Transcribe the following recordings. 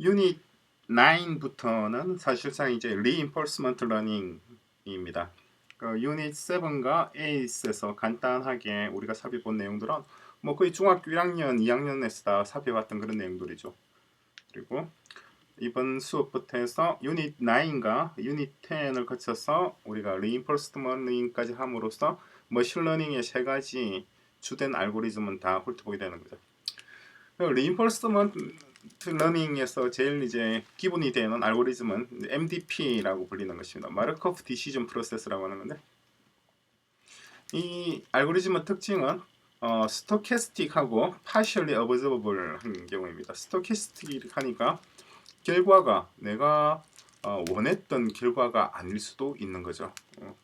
유닛 9부터는 사실상 이제 reinforcement learning입니다. 그 유닛 7과 8에서 간단하게 우리가 살펴본 내용들은 뭐 거의 중학교 1학년, 2학년에서 다 살펴봤던 그런 내용들이죠. 그리고 이번 수업부터 해서 유닛 9과 유닛 10을 거쳐서 우리가 reinforcement learning까지 함으로써 머신러닝의 세 가지 주된 알고리즘은 다 훑어보게 되는 거죠. reinforcement learning에서 제일 이제 기본이 되는 알고리즘은 MDP라고 불리는 것입니다. 마르코프 디시전 프로세스라고 하는 건데 이 알고리즘의 특징은 어, 스토캐스틱하고 partially observable 한 경우입니다. 스토캐스틱 하니까 결과가 내가 어, 원했던 결과가 아닐 수도 있는 거죠. 어.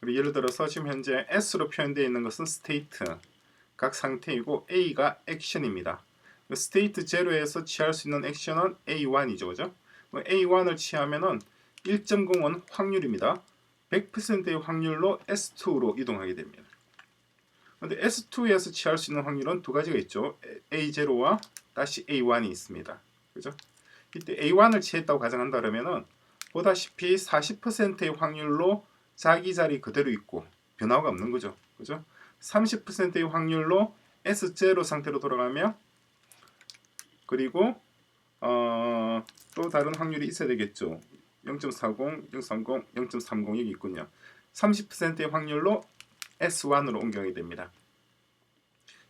그리고 예를 들어서 지금 현재 S로 표현되어 있는 것은 state 각 상태이고 A가 액션입니다. 스테이트 제로에서 취할 수 있는 액션은 A1이죠. 그죠? A1을 취하면은 1.0은 확률입니다. 100%의 확률로 S2로 이동하게 됩니다. 근데 S2에서 취할 수 있는 확률은 두 가지가 있죠. A0와 다시 A1이 있습니다. 그죠? 이때 A1을 취했다고 가정한다 그러면은 보다시피 40%의 확률로 자기 자리 그대로 있고 변화가 없는 거죠. 그죠? 30%의 확률로 S0 상태로 돌아가며 그리고 어, 또 다른 확률이 있어야 되겠죠. 0.40, 0.30, 0.30 여기 있군요. 30%의 확률로 S1으로 옮겨가게 됩니다.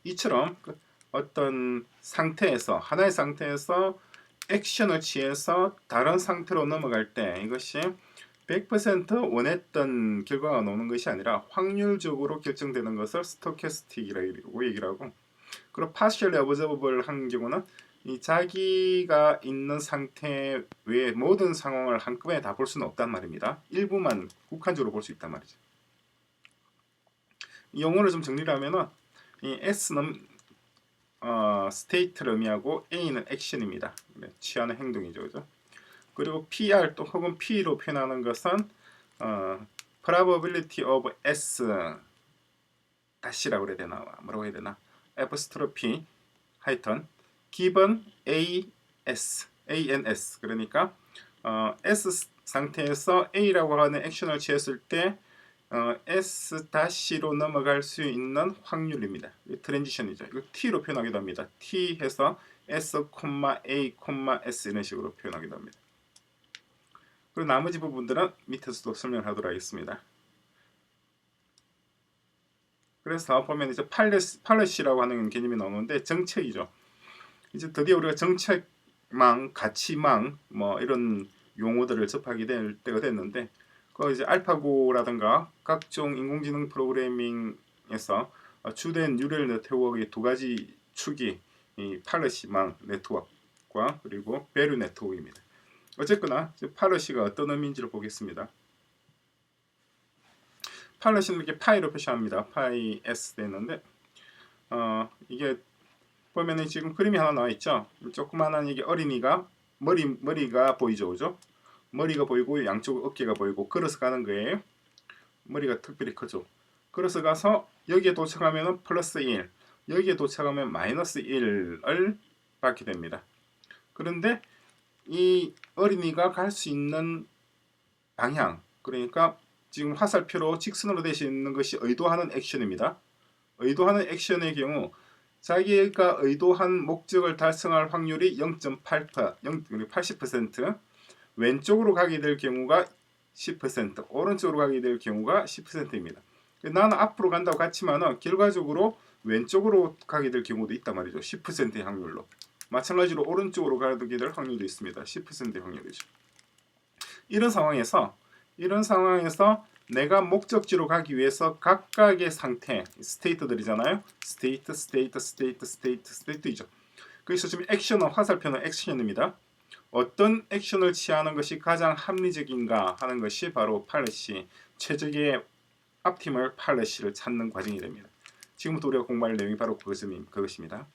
이처럼 그 어떤 상태에서 하나의 상태에서 액션을 취해서 다른 상태로 넘어갈 때 이것이 100% 원했던 결과가 나오는 것이 아니라 확률적으로 결정되는 것을 스토캐스틱이라고 얘기를 하고 그리고 partially observable 한 경우는 이 자기가 있는 상태 외에 모든 상황을 한꺼번에 다 볼 수는 없단 말입니다. 일부만 국한적으로 볼 수 있단 말이죠. 이 용어를 좀 정리를 하면은 이 S는 어, 스테이트를 의미하고 A는 액션입니다. 네, 취하는 행동이죠. 그죠? 그리고 PR 또 혹은 P로 표현하는 것은 어, probability of S 다시라고 그래야 되나 뭐라고 해야 되나 에프스트로피 하여튼 given AS, ANS 그러니까 어, S 상태에서 A라고 하는 액션을 취했을 때 어, S 다시로 넘어갈 수 있는 확률입니다. 트랜지션이죠. 이거 T로 표현하기도 합니다. T 해서 S, A, S 이런 식으로 표현하기도 합니다. 그리고 나머지 부분들은 밑에서도 설명하도록 하겠습니다. 그래서 보면 이제 팔레시, 팔레시라고 하는 개념이 나오는데 정책이죠. 이제 드디어 우리가 정책망, 가치망 뭐 이런 용어들을 접하게 될 때가 됐는데 그 이제 알파고라든가 각종 인공지능 프로그래밍에서 주된 뉴럴 네트워크의 두 가지 축이 이 파르시망 네트워크와 그리고 베르 네트워크입니다. 어쨌거나 파르시가 어떤 의미인지를 보겠습니다. 파르시는 이렇게 파이로 표시합니다. 파이 S 되는데 어, 이게 보면은 지금 그림이 하나 나와 있죠. 조그만한 이게 어린이가 머리 머리가 보이죠, 그죠? 머리가 보이고 양쪽 어깨가 보이고 걸어서 가는 거예요. 머리가 특별히 크죠. 걸어서 가서 여기에 도착하면 플러스 1, 여기에 도착하면 마이너스 1을 받게 됩니다. 그런데 이 어린이가 갈 수 있는 방향, 그러니까 지금 화살표로 직선으로 되어 있는 것이 의도하는 액션입니다. 의도하는 액션의 경우 자기가 의도한 목적을 달성할 확률이 0.8%, 80%, 왼쪽으로 가게 될 경우가 10%, 오른쪽으로 가게 될 경우가 10%입니다. 나는 앞으로 간다고 같지만은 결과적으로 왼쪽으로 가게 될 경우도 있단 말이죠. 10%의 확률로. 마찬가지로 오른쪽으로 가게 될 확률도 있습니다. 10%의 확률이죠. 이런 상황에서 이런 상황에서 내가 목적지로 가기 위해서 각각의 상태, 스테이트들이잖아요. 스테이트, 스테이트, 스테이트, 스테이트, 스테이트이죠. 그래서 지금 액션은 화살표는 액션입니다. 어떤 액션을 취하는 것이 가장 합리적인가 하는 것이 바로 팔레시, 최적의 앞티멀 팔레시를 찾는 과정이 됩니다. 지금부터 우리가 공부할 내용이 바로 그것입니다.